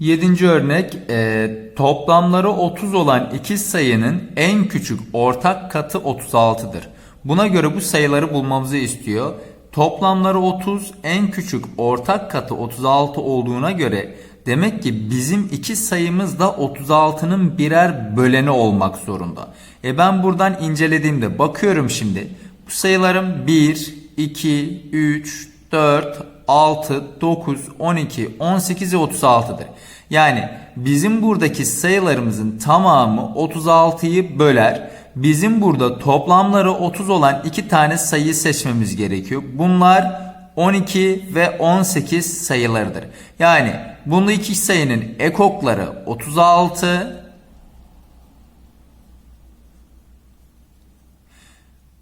Yedinci örnek e, toplamları 30 olan iki sayının en küçük ortak katı 36'dır. Buna göre bu sayıları bulmamızı istiyor. Toplamları 30 en küçük ortak katı 36 olduğuna göre demek ki bizim iki sayımız da 36'nın birer böleni olmak zorunda. E ben buradan incelediğimde bakıyorum şimdi bu sayılarım 1, 2, 3, 4, 6, 9, 12, 18 ve 36'dır. Yani bizim buradaki sayılarımızın tamamı 36'yı böler. Bizim burada toplamları 30 olan iki tane sayı seçmemiz gerekiyor. Bunlar 12 ve 18 sayılarıdır. Yani bu iki sayının ekokları 36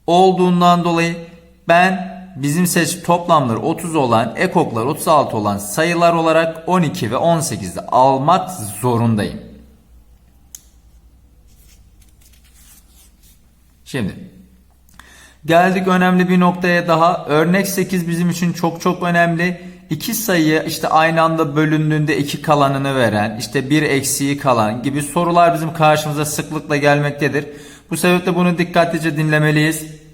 olduğundan dolayı ben bizim seç toplamları 30 olan ekoklar 36 olan sayılar olarak 12 ve 18'i almak zorundayım. Şimdi geldik önemli bir noktaya daha. Örnek 8 bizim için çok çok önemli. İki sayı işte aynı anda bölündüğünde iki kalanını veren, işte bir eksiği kalan gibi sorular bizim karşımıza sıklıkla gelmektedir. Bu sebeple bunu dikkatlice dinlemeliyiz.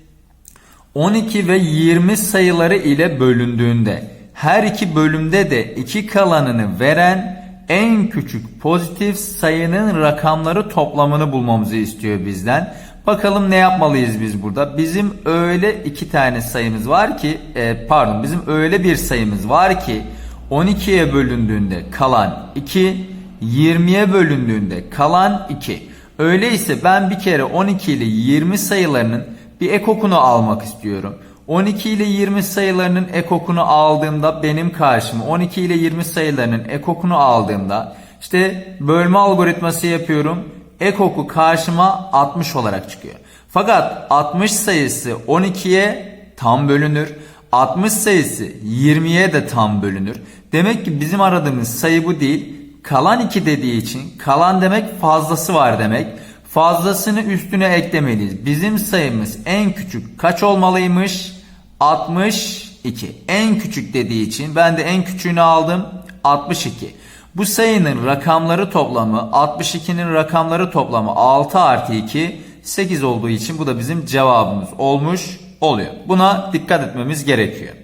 12 ve 20 sayıları ile bölündüğünde her iki bölümde de iki kalanını veren en küçük pozitif sayının rakamları toplamını bulmamızı istiyor bizden. Bakalım ne yapmalıyız biz burada? Bizim öyle iki tane sayımız var ki e, pardon bizim öyle bir sayımız var ki 12'ye bölündüğünde kalan 2 20'ye bölündüğünde kalan 2. Öyleyse ben bir kere 12 ile 20 sayılarının bir ekokunu almak istiyorum. 12 ile 20 sayılarının ekokunu aldığımda benim karşıma 12 ile 20 sayılarının ekokunu aldığımda işte bölme algoritması yapıyorum. Ekoku karşıma 60 olarak çıkıyor. Fakat 60 sayısı 12'ye tam bölünür. 60 sayısı 20'ye de tam bölünür. Demek ki bizim aradığımız sayı bu değil. Kalan 2 dediği için kalan demek fazlası var demek. Fazlasını üstüne eklemeliyiz. Bizim sayımız en küçük kaç olmalıymış? 62. En küçük dediği için ben de en küçüğünü aldım. 62. Bu sayının rakamları toplamı 62'nin rakamları toplamı 6 artı 2 8 olduğu için bu da bizim cevabımız olmuş oluyor. Buna dikkat etmemiz gerekiyor.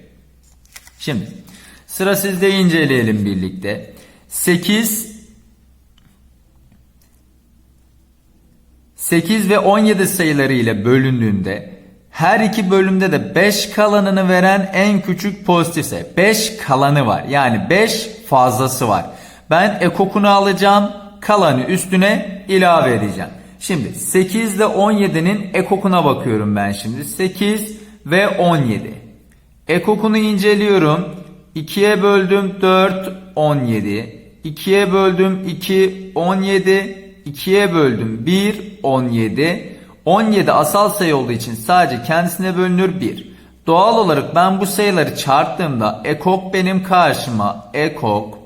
Şimdi sıra sizde inceleyelim birlikte. 8 8 ve 17 sayıları ile bölündüğünde her iki bölümde de 5 kalanını veren en küçük pozitif sayı. 5 kalanı var. Yani 5 fazlası var. Ben ekokunu alacağım. Kalanı üstüne ilave edeceğim. Şimdi 8 ile 17'nin ekokuna bakıyorum ben şimdi. 8 ve 17. Ekokunu inceliyorum. 2'ye böldüm 4, 17. 2'ye böldüm 2, 17. 2'ye böldüm 1, 17. 17 asal sayı olduğu için sadece kendisine bölünür 1. Doğal olarak ben bu sayıları çarptığımda ekok benim karşıma ekok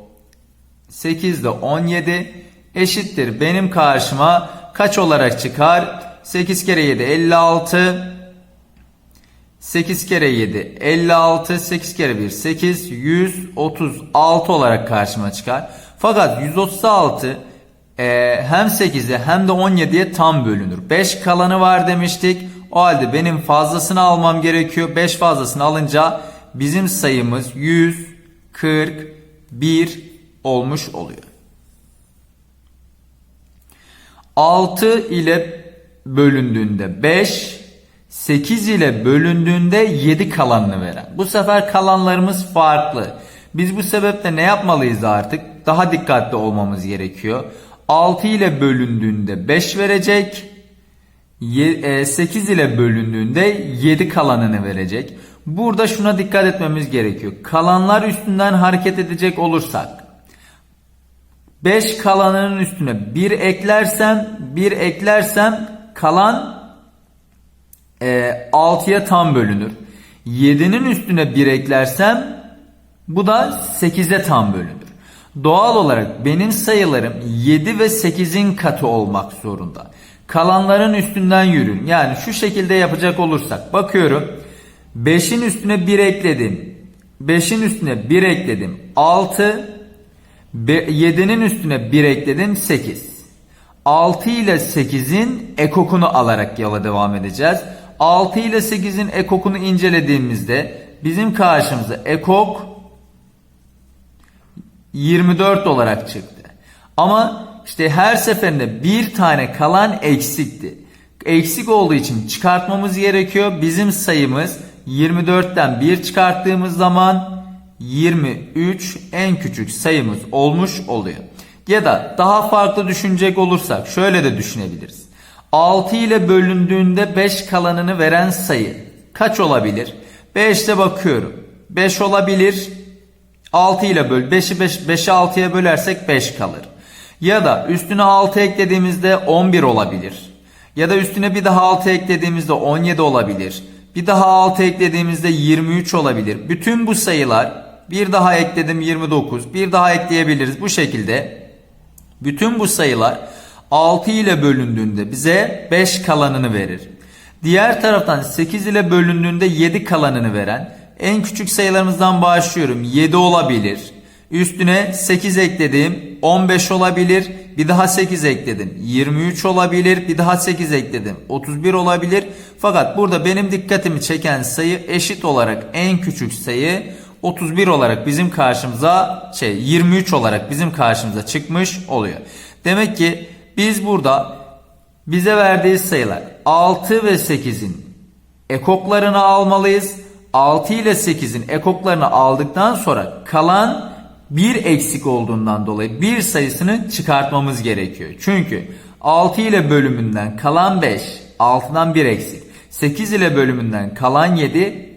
8 ile 17 eşittir benim karşıma kaç olarak çıkar? 8 kere 7 56 8 kere 7 56 8 kere 1 8 136 olarak karşıma çıkar. Fakat 136 e, hem 8'e hem de 17'ye tam bölünür. 5 kalanı var demiştik. O halde benim fazlasını almam gerekiyor. 5 fazlasını alınca bizim sayımız 141 olmuş oluyor. 6 ile bölündüğünde 5, 8 ile bölündüğünde 7 kalanını veren. Bu sefer kalanlarımız farklı. Biz bu sebeple ne yapmalıyız artık? Daha dikkatli olmamız gerekiyor. 6 ile bölündüğünde 5 verecek. 8 ile bölündüğünde 7 kalanını verecek. Burada şuna dikkat etmemiz gerekiyor. Kalanlar üstünden hareket edecek olursak 5 kalanının üstüne 1 eklersem 1 eklersem kalan e, 6'ya tam bölünür. 7'nin üstüne 1 eklersem bu da 8'e tam bölünür. Doğal olarak benim sayılarım 7 ve 8'in katı olmak zorunda. Kalanların üstünden yürün. Yani şu şekilde yapacak olursak bakıyorum. 5'in üstüne 1 ekledim. 5'in üstüne 1 ekledim. 6 7'nin üstüne 1 ekledim 8. 6 ile 8'in ekokunu alarak yola devam edeceğiz. 6 ile 8'in ekokunu incelediğimizde bizim karşımıza ekok 24 olarak çıktı. Ama işte her seferinde bir tane kalan eksikti. Eksik olduğu için çıkartmamız gerekiyor. Bizim sayımız 24'ten 1 çıkarttığımız zaman 23 en küçük sayımız olmuş oluyor. Ya da daha farklı düşünecek olursak şöyle de düşünebiliriz. 6 ile bölündüğünde 5 kalanını veren sayı kaç olabilir? 5'te bakıyorum. 5 olabilir. 6 ile böl. 5'i 5, 5'i 6'ya bölersek 5 kalır. Ya da üstüne 6 eklediğimizde 11 olabilir. Ya da üstüne bir daha 6 eklediğimizde 17 olabilir. Bir daha 6 eklediğimizde 23 olabilir. Bütün bu sayılar bir daha ekledim 29. Bir daha ekleyebiliriz. Bu şekilde bütün bu sayılar 6 ile bölündüğünde bize 5 kalanını verir. Diğer taraftan 8 ile bölündüğünde 7 kalanını veren en küçük sayılarımızdan başlıyorum. 7 olabilir. Üstüne 8 ekledim 15 olabilir. Bir daha 8 ekledim 23 olabilir. Bir daha 8 ekledim 31 olabilir. Fakat burada benim dikkatimi çeken sayı eşit olarak en küçük sayı 31 olarak bizim karşımıza şey 23 olarak bizim karşımıza çıkmış oluyor. Demek ki biz burada bize verdiği sayılar 6 ve 8'in ekoklarını almalıyız. 6 ile 8'in ekoklarını aldıktan sonra kalan bir eksik olduğundan dolayı bir sayısını çıkartmamız gerekiyor. Çünkü 6 ile bölümünden kalan 5, 6'dan 1 eksik. 8 ile bölümünden kalan 7,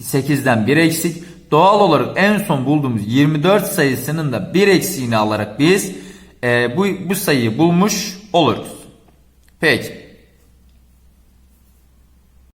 8'den 1 eksik. Doğal olarak en son bulduğumuz 24 sayısının da bir eksiğini alarak biz e, bu, bu sayıyı bulmuş oluruz. Peki.